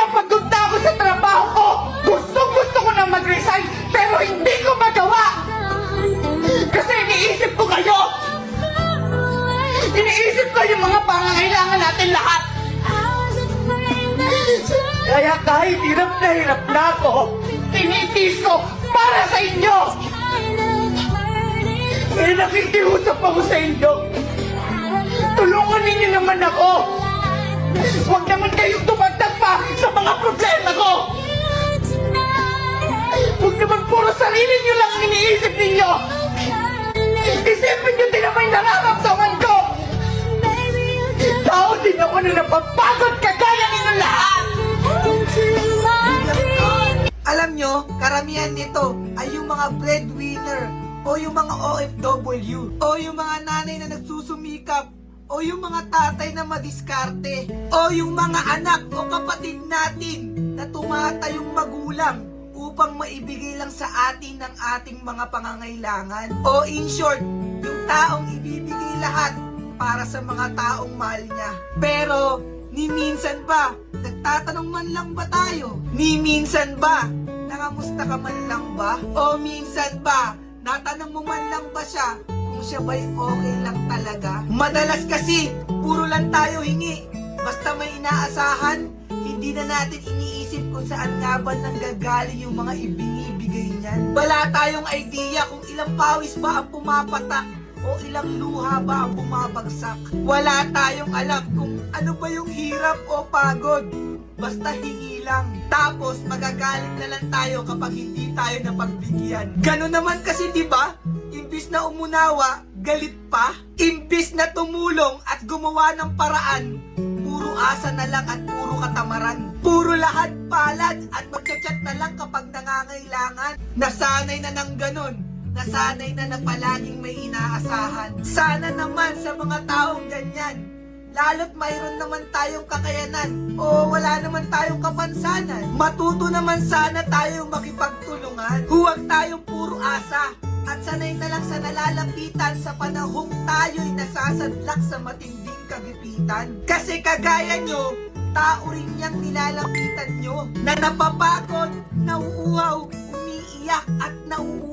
na pagod na ako sa trabaho ko! Gusto gusto ko na mag-resign, pero hindi ko magawa! Kasi iniisip ko kayo! Iniisip ko yung mga pangangailangan natin lahat! Kaya kahit hirap na hirap na ako, tinitis ko para sa inyo! Kaya nakikiusap ako sa inyo! Ako na napapagod kagaya ninyo lahat! Alam nyo, karamihan nito ay yung mga breadwinner o yung mga OFW o yung mga nanay na nagsusumikap o yung mga tatay na madiskarte o yung mga anak o kapatid natin na tumatayong magulang upang maibigay lang sa atin ng ating mga pangangailangan o in short, yung taong ibibigay lahat para sa mga taong mahal niya. Pero, ni minsan ba, nagtatanong man lang ba tayo? Ni minsan ba, nangamusta ka man lang ba? O minsan ba, natanong mo man lang ba siya kung siya ba'y okay lang talaga? Madalas kasi, puro lang tayo hingi. Basta may inaasahan, hindi na natin iniisip kung saan nga ba nanggagaling yung mga ibinibigay niyan. Wala tayong idea kung ilang pawis ba ang pumapatak o ilang luha ba ang bumabagsak. Wala tayong alam kung ano ba yung hirap o pagod. Basta hingi lang. Tapos magagalit na lang tayo kapag hindi tayo napagbigyan. Ganun naman kasi 'di ba? Imbis na umunawa, galit pa. Imbis na tumulong at gumawa ng paraan, puro asa na lang at puro katamaran. Puro lahat palad at magchat-chat na lang kapag nangangailangan. Nasanay na ng ganun. Nasanay na na palaging may inaasahan. Sana naman sa mga taong ganyan, lalo't mayroon naman tayong kakayanan o wala naman tayong kapansanan. Matuto naman sana tayong makipagtulungan. Huwag tayong puro asa at sanay na lang sa nalalapitan sa panahong tayo'y nasasadlak sa matinding kagipitan. Kasi kagaya nyo, tao rin niyang nilalapitan nyo na napapagod, nauuhaw, umiiyak at nauubos.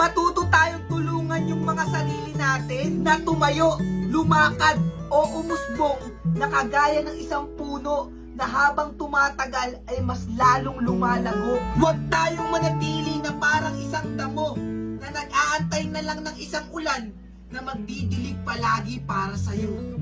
Matuto tayong tulungan yung mga sarili natin na tumayo, lumakad o umusbong na kagaya ng isang puno na habang tumatagal ay mas lalong lumalago. Huwag tayong manatili na parang isang damo na nag-aantay na lang ng isang ulan na magdidilig palagi para sa'yo.